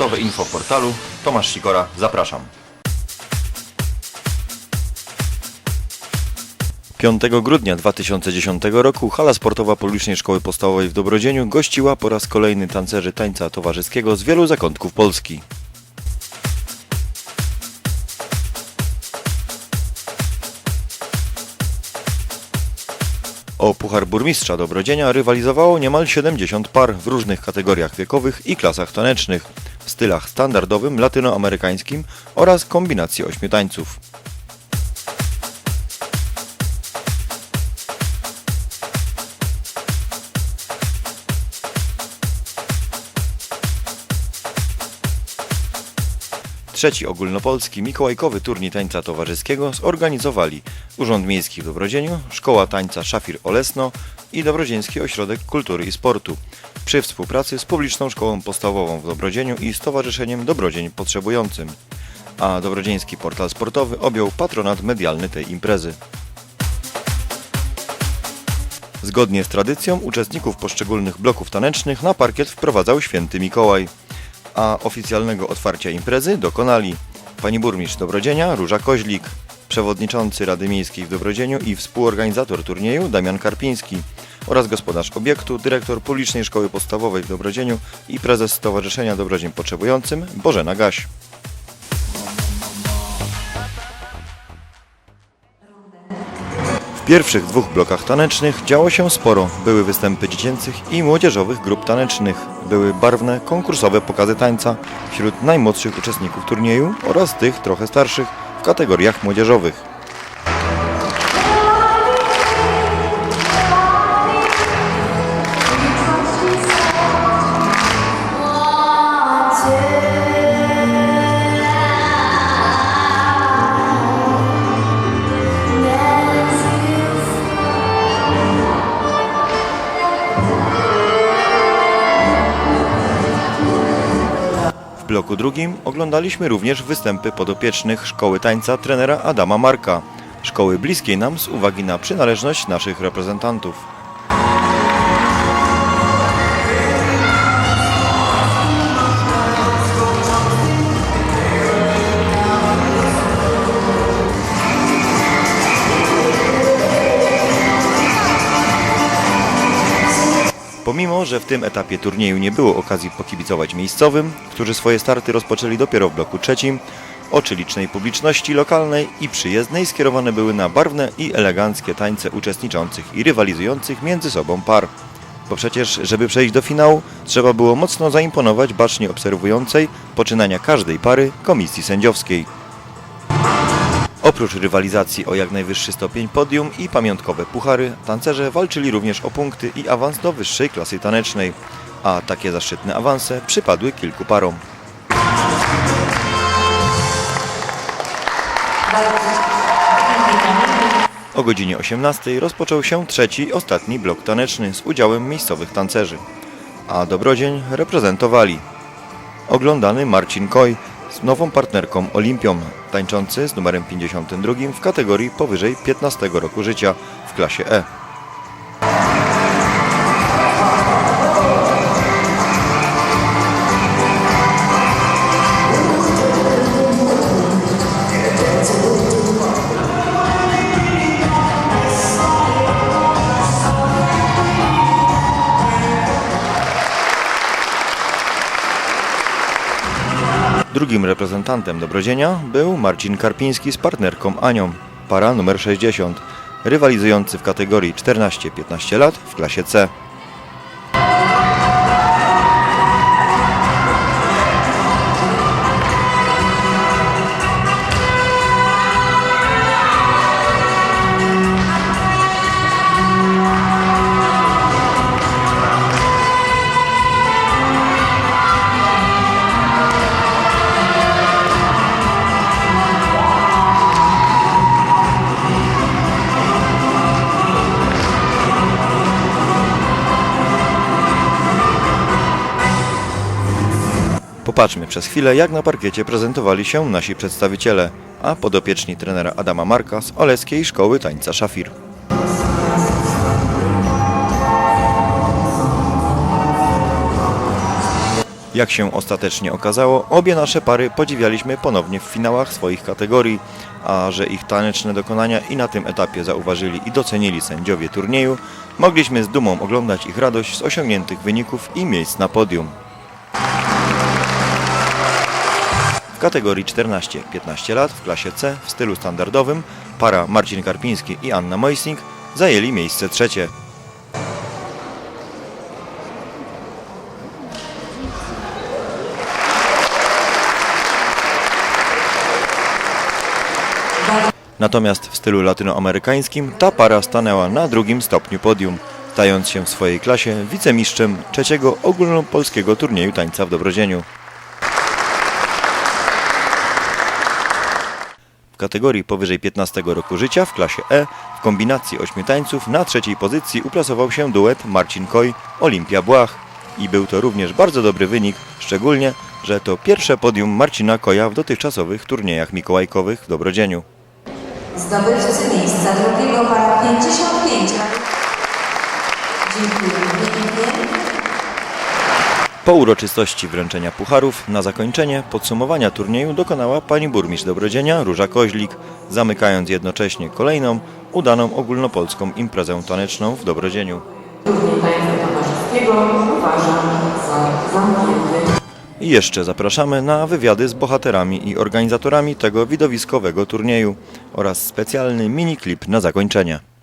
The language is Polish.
Sportowe info portalu. Tomasz Sikora, zapraszam. 5 grudnia 2010 roku hala sportowa Publicznej Szkoły Podstawowej w Dobrodzieniu gościła po raz kolejny tancerzy tańca towarzyskiego z wielu zakątków Polski. O Puchar Burmistrza Dobrodzienia rywalizowało niemal 70 par w różnych kategoriach wiekowych i klasach tanecznych, w stylach standardowym, latynoamerykańskim oraz kombinacji ośmiu tańców. Trzeci ogólnopolski mikołajkowy turniej tańca towarzyskiego zorganizowali Urząd Miejski w Dobrodzieniu, Szkoła Tańca Szafir Olesno i Dobrodzieński Ośrodek Kultury i Sportu przy współpracy z Publiczną Szkołą Podstawową w Dobrodzieniu i Stowarzyszeniem Dobrodzień Potrzebującym. A Dobrodzieński Portal Sportowy objął patronat medialny tej imprezy. Zgodnie z tradycją uczestników poszczególnych bloków tanecznych na parkiet wprowadzał święty Mikołaj a oficjalnego otwarcia imprezy dokonali pani burmistrz Dobrodzienia Róża Koźlik, przewodniczący Rady Miejskiej w Dobrodzieniu i współorganizator turnieju Damian Karpiński oraz gospodarz obiektu, dyrektor Publicznej Szkoły Podstawowej w Dobrodzieniu i prezes Stowarzyszenia Dobrodzień Potrzebującym Bożena Gaś. W pierwszych dwóch blokach tanecznych działo się sporo. Były występy dziecięcych i młodzieżowych grup tanecznych. Były barwne, konkursowe pokazy tańca wśród najmłodszych uczestników turnieju oraz tych trochę starszych w kategoriach młodzieżowych. Bloku drugim oglądaliśmy również występy podopiecznych Szkoły Tańca trenera Adama Marka, szkoły bliskiej nam z uwagi na przynależność naszych reprezentantów. Pomimo, że w tym etapie turnieju nie było okazji pokibicować miejscowym, którzy swoje starty rozpoczęli dopiero w bloku trzecim, oczy licznej publiczności lokalnej i przyjezdnej skierowane były na barwne i eleganckie tańce uczestniczących i rywalizujących między sobą par. Bo przecież, żeby przejść do finału, trzeba było mocno zaimponować bacznie obserwującej poczynania każdej pary komisji sędziowskiej. Oprócz rywalizacji o jak najwyższy stopień podium i pamiątkowe puchary, tancerze walczyli również o punkty i awans do wyższej klasy tanecznej, a takie zaszczytne awanse przypadły kilku parom. O godzinie 18 rozpoczął się trzeci, ostatni blok taneczny z udziałem miejscowych tancerzy, a Dobrodzień reprezentowali oglądany Marcin Koj z nową partnerką Olimpią, tańczący z numerem 52 w kategorii powyżej 15 roku życia w klasie E. Drugim reprezentantem Dobrodzienia był Marcin Karpiński z partnerką Anią, para numer 60, rywalizujący w kategorii 14-15 lat w klasie C. Popatrzmy przez chwilę, jak na parkiecie prezentowali się nasi przedstawiciele, a podopieczni trenera Adama Marka z Oleskiej Szkoły Tańca Szafir. Jak się ostatecznie okazało, obie nasze pary podziwialiśmy ponownie w finałach swoich kategorii, a że ich taneczne dokonania i na tym etapie zauważyli i docenili sędziowie turnieju, mogliśmy z dumą oglądać ich radość z osiągniętych wyników i miejsc na podium. Kategorii 14-15 lat w klasie C w stylu standardowym para Marcin Karpiński i Anna Moising zajęli miejsce trzecie. Natomiast w stylu latynoamerykańskim ta para stanęła na drugim stopniu podium, stając się w swojej klasie wicemistrzem trzeciego ogólnopolskiego turnieju tańca w Dobrodzieniu. Kategorii powyżej 15 roku życia w klasie E w kombinacji ośmiu tańców na trzeciej pozycji uplasował się duet Marcin Koj Olimpia Błach. I był to również bardzo dobry wynik, szczególnie, że to pierwsze podium Marcina Koja w dotychczasowych turniejach mikołajkowych w Dobrodzieniu. Zdobywcy miejsca drugiego para 55. Dziękuję. Po uroczystości wręczenia pucharów na zakończenie podsumowania turnieju dokonała pani burmistrz Dobrodzienia Róża Koźlik, zamykając jednocześnie kolejną udaną ogólnopolską imprezę taneczną w Dobrodzieniu. Turniej tańca towarzyskiego uważam za zamknięty. I jeszcze zapraszamy na wywiady z bohaterami i organizatorami tego widowiskowego turnieju oraz specjalny mini klip na zakończenie.